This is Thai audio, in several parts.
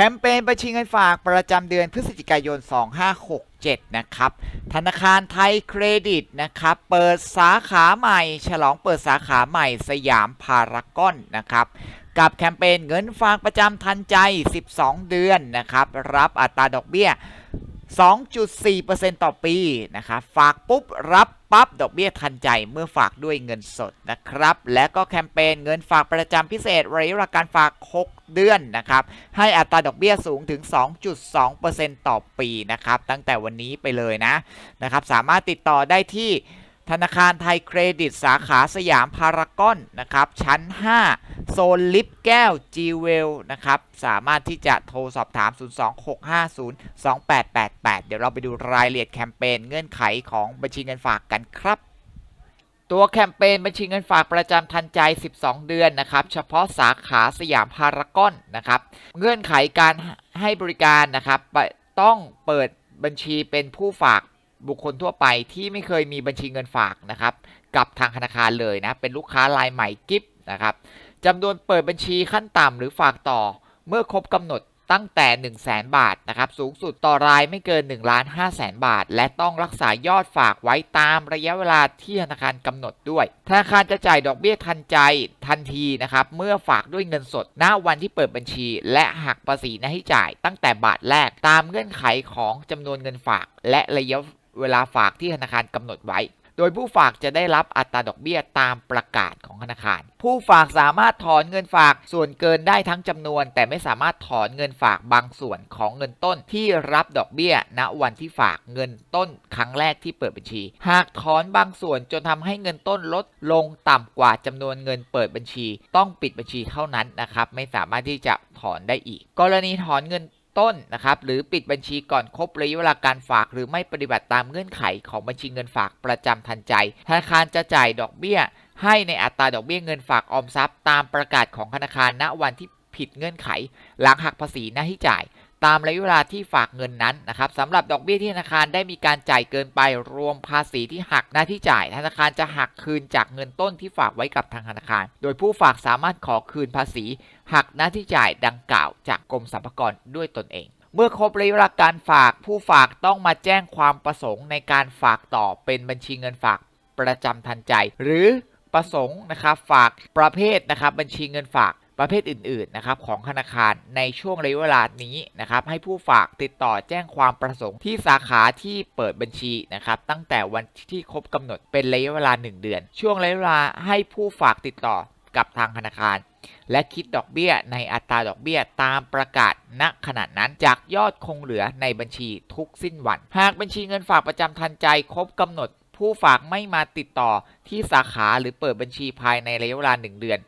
คมเปญบัญชีเงินฝากประจำเดือนพฤศจิกายน 2567 นะครับ ธนาคารไทยเครดิตนะครับ เปิดสาขาใหม่ ฉลองเปิดสาขาใหม่สยามพารากอนนะครับ กับแคมเปญเงินฝากประจำทันใจ 12 เดือนนะครับ รับอัตราดอกเบี้ย 2.4%ต่อปีนะครับ ฝากปุ๊บรับปั๊บดอกเบี้ยทันใจเมื่อฝากด้วยเงินสดนะครับ และก็แคมเปญเงินฝากประจำพิเศษระยะการฝาก 6 เดือนนะครับ ให้อัตราดอกเบี้ยสูงถึง 2.2%ต่อปีนะครับ ตั้งแต่วันนี้ไปเลยนะนะครับ สามารถติดต่อได้ที่ธนาคารไทยเครดิตสาขาสยามพารากอนนะครับ ชั้น 5 โซนลิฟต์แก้ว g w e l นะครับ สามารถที่จะโทรสอบถาม 026502888 เดี๋ยวเราไปดูรายละเอียดแคมเปญเงื่อนไขของบัญชีเงินฝากกันครับ ตัวแคมเปญบัญชีเงินฝากประจำทันใจ 12 เดือนนะครับ เฉพาะสาขาสยามพารากอนนะครับ เงื่อนไขการให้บริการนะครับต้องเปิดบัญชีเป็นผู้ฝากบุคคลทั่วไปที่ไม่เคยมีบัญชีเงินฝากนะครับ กับทางธนาคารเลยนะ เป็นลูกค้ารายใหม่กิฟนะครับจำนวนเปิดบัญชีขั้นต่ำหรือฝากต่อเมื่อครบกำหนด ตั้งแต่ 1 0 0 0 0แบาทนะครับสูงสุดต่อรายไม่เกิน1ล้าน5แสนบาท และต้องรักษายอดฝากไว้ตามระยะเวลาที่ธนาคารกำหนดด้วย ธนาคารจะจ่ายดอกเบี้ยทันใจทันทีนะครับเมื่อฝากด้วยเงินสดณวันที่เปิดบัญชี และหักภาษีหน้าที่จ่ายตั้งแต่บาทแรกตามเงื่อนไขของจำนวนเงินฝาก และระยะเวลาฝากที่ธนาคารกำหนดไว้ โดยผู้ฝากจะได้รับอัตราดอกเบี้ยตามประกาศของธนาคาร ผู้ฝากสามารถถอนเงินฝากส่วนเกินได้ทั้งจำนวน แต่ไม่สามารถถอนเงินฝากบางส่วนของเงินต้นที่รับดอกเบี้ย ณวันที่ฝากเงินต้นครั้งแรกที่เปิดบัญชี หากถอนบางส่วนจนทำให้เงินต้นลดลงต่ำกว่าจำนวนเงินเปิดบัญชี ต้องปิดบัญชีเท่านั้นนะครับไม่สามารถที่จะถอนได้อีก กรณีถอนเงิน ต้นนะครับหรือปิดบัญชีก่อนครบระยะเวลาการฝาก หรือไม่ปฏิบัติตามเงื่อนไขของบัญชีเงินฝากประจำทันใจธนาคารจะจ่ายดอกเบี้ย ให้ในอัตราดอกเบี้ยเงินฝากออมทรัพย์ ตามประกาศของธนาคารณวันที่ผิดเงื่อนไข หลังหักภาษีหน้าที่จ่าย ตามระยะเวลาที่ฝากเงินนั้นนะครับสำหรับดอกเบี้ยที่ธนาคารได้มีการจ่ายเกินไปรวมภาษีที่หักหน้าที่จ่าย ธนาคารจะหักคืนจากเงินต้นที่ฝากไว้กับทางธนาคาร โดยผู้ฝากสามารถขอคืนภาษี หักหน้าที่จ่ายดังกล่าวจากกรมสรรพากรด้วยตนเองเมื่อครบระยะเวลาการฝากผู้ฝากต้องมาแจ้งความประสงค์ในการฝากต่อเป็นบัญชีเงินฝากประจำทันใจ หรือประสงค์นะครับฝากประเภทนะครับบัญชีเงินฝาก ประเภทอื่นๆนะครับของธนาคารในช่วงระยะเวลานี้นะครับให้ผู้ฝากติดต่อแจ้งความประสงค์ที่สาขาที่เปิดบัญชีนะครับตั้งแต่วันที่ครบกำหนดเป็นระยะเวลา 1 เดือน ช่วงระยะเวลาให้ผู้ฝากติดต่อกับทางธนาคาร และคิดดอกเบี้ยในอัตราดอกเบี้ยตามประกาศณขณะนั้นจากยอดคงเหลือในบัญชีทุกสิ้นวัน หากบัญชีเงินฝากประจำทันใจครบกำหนด ผู้ฝากไม่มาติดต่อที่สาขาหรือเปิดบัญชีภายในระยะเวลา 1 เดือน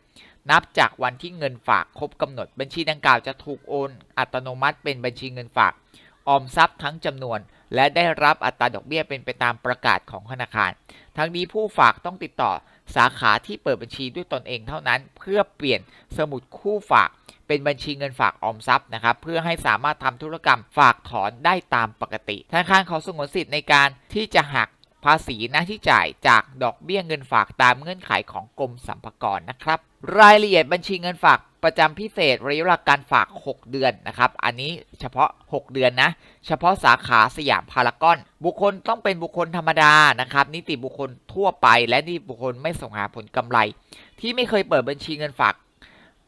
นับจากวันที่เงินฝากครบกำหนด บัญชีดังกล่าวจะถูกโอน อัตโนมัติเป็นบัญชีเงินฝากออมทรัพย์ทั้งจำนวน และได้รับอัตราดอกเบี้ยเป็นไปตามประกาศของธนาคาร ทั้งนี้ผู้ฝากต้องติดต่อสาขาที่เปิดบัญชีด้วยตนเองเท่านั้น เพื่อเปลี่ยนสมุดคู่ฝากเป็นบัญชีเงินฝากออมทรัพย์นะครับเพื่อให้สามารถทำธุรกรรมฝากถอนได้ตามปกติธนาคารขอสงวนสิทธิ์ในการที่จะหัก ภาษีหน้าที่จ่ายจากดอกเบี้ยเงินฝากตามเงื่อนไขของกรมสรรพากรนะครับ รายละเอียดบัญชีเงินฝากประจำพิเศษระยะเวลาการฝาก 6 เดือนนะครับ อันนี้เฉพาะ 6 เดือนนะ เฉพาะสาขาสยามพารากอน บุคคลต้องเป็นบุคคลธรรมดานะครับ นิติบุคคลทั่วไป และนิติบุคคลไม่ส่งหาผลกำไร ที่ไม่เคยเปิดบัญชีเงินฝาก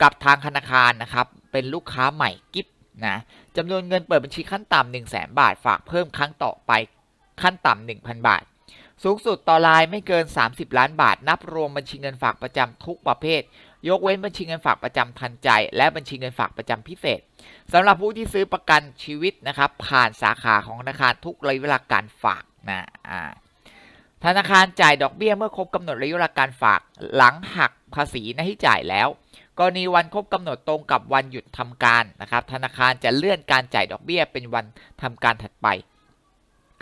กับทางธนาคารนะครับ เป็นลูกค้าใหม่กิฟนะจำนวนเงินเปิดบัญชีขั้นต่ำ1 0 0 0 0แบาท ฝากเพิ่มครั้งต่อไปขั้นต่ำ1,000 บาท สูงสุดต่อรายไม่เกิน 30 ล้านบาท นับรวมบัญชีเงินฝากประจำทุกประเภท ยกเว้นบัญชีเงินฝากประจำทันใจ และบัญชีเงินฝากประจำพิเศษสำหรับผู้ที่ซื้อประกันชีวิตนะครับ ผ่านสาขาของธนาคารทุกระยะเวลาการฝากนะอ่าธนาคารจ่ายดอกเบี้ยเมื่อครบกำหนดระยะเวลาการฝากหลังหักภาษีหน้าที่จ่ายแล้ว กรณีวันครบกำหนดตรงกับวันหยุดทำการนะครับธนาคารจะเลื่อนการจ่ายดอกเบี้ยเป็นวันทำการถัดไป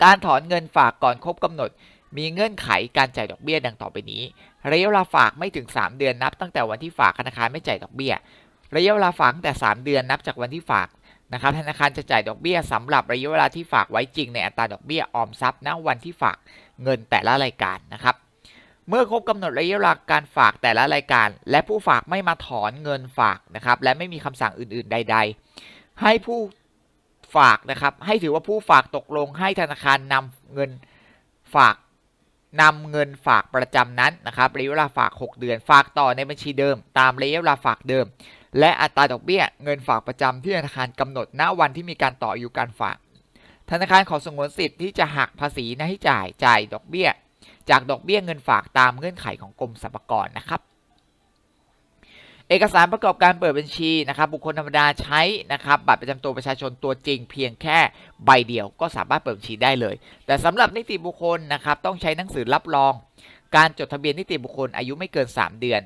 การถอนเงินฝากก่อนครบกำหนด มีเงื่อนไขการจ่ายดอกเบี้ยดังต่อไปนี้ ระยะเวลาฝากไม่ถึง 3 เดือนนับ ตั้งแต่วันที่ฝากธนาคารไม่จ่ายดอกเบี้ย ระยะเวลาฝากตั้งแต่ 3 เดือนนับจากวันที่ฝากนะครับธนาคารจะจ่ายดอกเบี้ยสำหรับระยะเวลาที่ฝากไว้จริงในอัตราดอกเบี้ยออมทรัพย์ณวันที่ฝากเงินแต่ละรายการนะครับ เมื่อครบกำหนดระยะเวลาการฝากแต่ละรายการ และผู้ฝากไม่มาถอนเงินฝากนะครับและไม่มีคำสั่งอื่นๆใด ๆ ให้ผู้ฝากนะครับให้ถือว่าผู้ฝากตกลงให้ธนาคารนำเงินฝาก นำเงินฝากประจำนั้นนะครับระยะเวลาฝาก 6 เดือน ฝากต่อในบัญชีเดิม ตามระยะเวลาฝากเดิม และอัตราดอกเบี้ย เงินฝากประจำที่ธนาคารกำหนดณวันที่มีการต่ออายุการฝาก ธนาคารขอสงวนสิทธิ์ที่จะหักภาษีนะให้จ่ายจ่ายดอกเบี้ย จากดอกเบี้ยเงินฝากตามเงื่อนไขของกรมสรรพากรนะครับ เอกสารประกอบการเปิดบัญชีนะครับบุคคลธรรมดาใช้นะครับบัตรประจำตัวประชาชนตัวจริง เพียงแค่ใบเดียวก็สามารถเปิดบัญชีได้เลย แต่สำหรับนิติบุคคลนะครับต้องใช้หนังสือรับรอง การจดทะเบียนนิติบุคคลอายุไม่เกิน 3 เดือน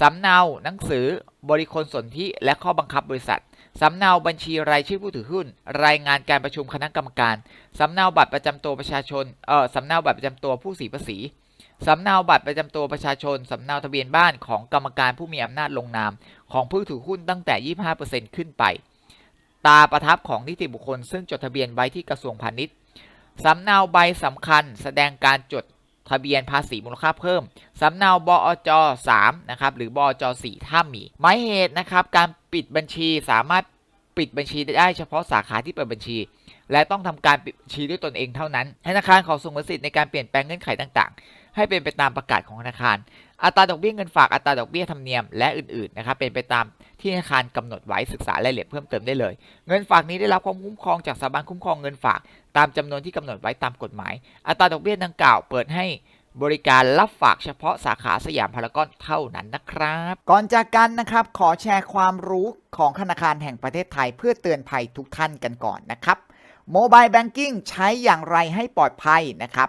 สำเนาหนังสือบริคลสนธิและข้อบังคับบริษัทสำเนาบัญชีรายชื่อผู้ถือหุ้น รายงานการประชุมคณะกรรมการสำเนาบัตรประจำตัวประชาชนเออสำเนาบัตรประจำตัวผู้เสียภาษี สำเนาบัตรประจำตัวประชาชน สำเนาทะเบียนบ้านของกรรมการผู้มีอำนาจลงนาม ของผู้ถือหุ้นตั้งแต่ 25%ขึ้นไป ตาประทับของนิติบุคคล ซึ่งจดทะเบียนไว้ที่กระทรวงพาณิชย์ สำเนาใบสำคัญ แสดงการจดทะเบียนภาษีมูลค่าเพิ่ม สำเนาบอจ3นะครับหรือบอจ4ถ้ามี หมายเหตุนะครับการปิดบัญชีสามารถปิดบัญชีได้เฉพาะสาขาที่เปิดบัญชี และต้องทำการปิดบัญชีด้วยตนเองเท่านั้นธนาคารขอส่งสิทธิ์ในการเปลี่ยนแปลงเงื่อนไขต่างๆ ให้เป็นไปตามประกาศของธนาคาร อัตราดอกเบี้ยเงินฝากอัตราดอกเบี้ยธรรมเนียมและอื่นๆนะครับเป็นไปตามที่ธนาคารกำหนดไว้ศึกษารายละเอียดเพิ่มเติมได้เลย เงินฝากนี้ได้รับความคุ้มครองจากสถาบันคุ้มครองเงินฝาก ตามจำนวนที่กำหนดไว้ตามกฎหมาย อัตราดอกเบี้ยดังกล่าวเปิดให้บริการรับฝากเฉพาะสาขาสยามพารากอนเท่านั้นนะครับ ก่อนจากกันนะครับขอแชร์ความรู้ของธนาคารแห่งประเทศไทยเพื่อเตือนภัยทุกท่านกันก่อนนะครับโมบายแบงกิ้งใช้อย่างไรให้ปลอดภัยนะครับ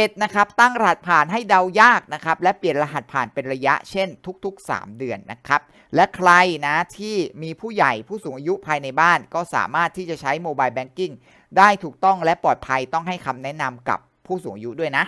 7. นะครับตั้งรหัสผ่านให้เดายากนะครับและเปลี่ยนรหัสผ่านเป็นระยะเช่น ทุก ๆ 3 เดือนนะครับและใครนะที่มีผู้ใหญ่ผู้สูงอายุภายในบ้าน ก็สามารถที่จะใช้โมบายแบงกิ้งได้ถูกต้องและปลอดภัยต้องให้คำแนะนำกับผู้สูงอายุด้วยนะ